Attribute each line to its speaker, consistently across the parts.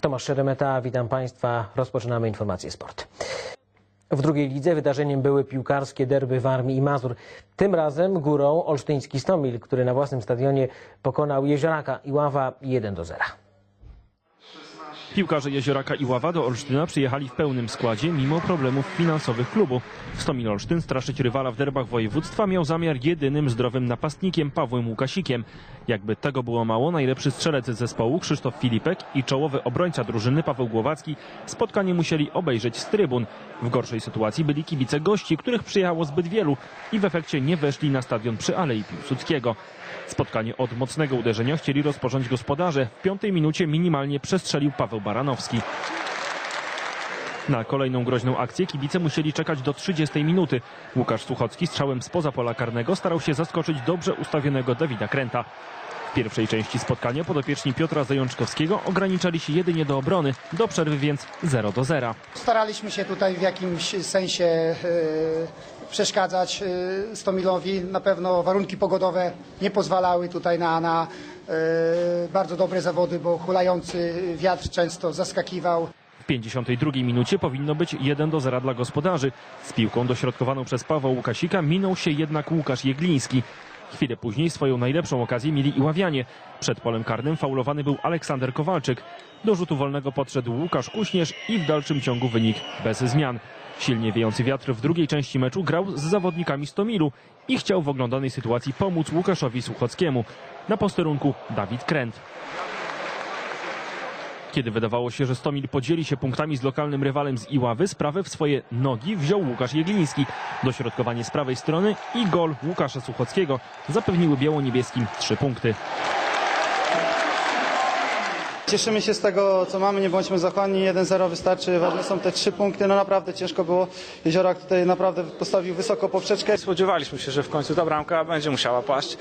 Speaker 1: Tomasz Szeremeta, witam Państwa. Rozpoczynamy informację sport. W drugiej lidze wydarzeniem były piłkarskie derby Warmii i Mazur. Tym razem górą olsztyński Stomil, który na własnym stadionie pokonał Jezioraka i Ława 1 do 0.
Speaker 2: Piłkarze Jezioraka i Ława do Olsztyna przyjechali w pełnym składzie mimo problemów finansowych klubu. Stomil Olsztyn straszyć rywala w derbach województwa miał zamiar jedynym zdrowym napastnikiem Pawłem Łukasikiem. Jakby tego było mało, najlepszy strzelec zespołu Krzysztof Filipek i czołowy obrońca drużyny Paweł Głowacki spotkanie musieli obejrzeć z trybun. W gorszej sytuacji byli kibice gości, których przyjechało zbyt wielu i w efekcie nie weszli na stadion przy Alei Piłsudskiego. Spotkanie od mocnego uderzenia chcieli rozpocząć gospodarze. W piątej minucie minimalnie przestrzelił Paweł Baranowski. Na kolejną groźną akcję kibice musieli czekać do 30 minuty. Łukasz Suchocki strzałem spoza pola karnego starał się zaskoczyć dobrze ustawionego Dawida Kręta. W pierwszej części spotkania podopieczni Piotra Zajączkowskiego ograniczali się jedynie do obrony, do przerwy więc 0 do 0.
Speaker 3: Staraliśmy się tutaj w jakimś sensie e, przeszkadzać e, Stomilowi. Na pewno warunki pogodowe nie pozwalały tutaj na, na e, bardzo dobre zawody, bo hulający wiatr często zaskakiwał.
Speaker 2: W 52 minucie powinno być 1 do 0 dla gospodarzy. Z piłką dośrodkowaną przez Pawła Łukasika minął się jednak Łukasz Jegliński. Chwilę później swoją najlepszą okazję mieli i Ławianie. Przed polem karnym faulowany był Aleksander Kowalczyk. Do rzutu wolnego podszedł Łukasz Kuśnierz i w dalszym ciągu wynik bez zmian. Silnie wiejący wiatr w drugiej części meczu grał z zawodnikami Stomilu i chciał w oglądanej sytuacji pomóc Łukaszowi Suchockiemu. Na posterunku Dawid Kręt. Kiedy wydawało się, że Stomil podzieli się punktami z lokalnym rywalem z Iławy, sprawę w swoje nogi wziął Łukasz Jegliński. Dośrodkowanie z prawej strony i gol Łukasza Suchockiego zapewniły biało-niebieskim trzy punkty.
Speaker 4: Cieszymy się z tego, co mamy, nie bądźmy zachłanni, 1-0 wystarczy, ważne są te trzy punkty, no naprawdę ciężko było. Jeziorak tutaj naprawdę postawił wysoko poprzeczkę.
Speaker 5: Spodziewaliśmy się, że w końcu ta bramka będzie musiała paść.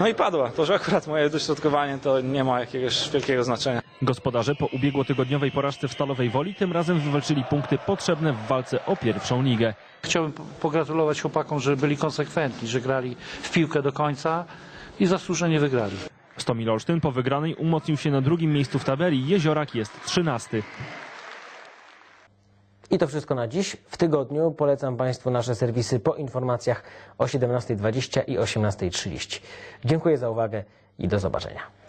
Speaker 5: No i padła. To, że akurat moje dośrodkowanie to nie ma jakiegoś wielkiego znaczenia.
Speaker 2: Gospodarze po ubiegłotygodniowej porażce w Stalowej Woli tym razem wywalczyli punkty potrzebne w walce o pierwszą ligę.
Speaker 6: Chciałbym po- pogratulować chłopakom, że byli konsekwentni, że grali w piłkę do końca i zasłużenie wygrali.
Speaker 2: Stomil Olsztyn po wygranej umocnił się na drugim miejscu w tabeli, Jeziorak jest trzynasty.
Speaker 1: I to wszystko na dziś. W tygodniu polecam Państwu nasze serwisy po informacjach o 17.20 i 18.30. Dziękuję za uwagę i do zobaczenia.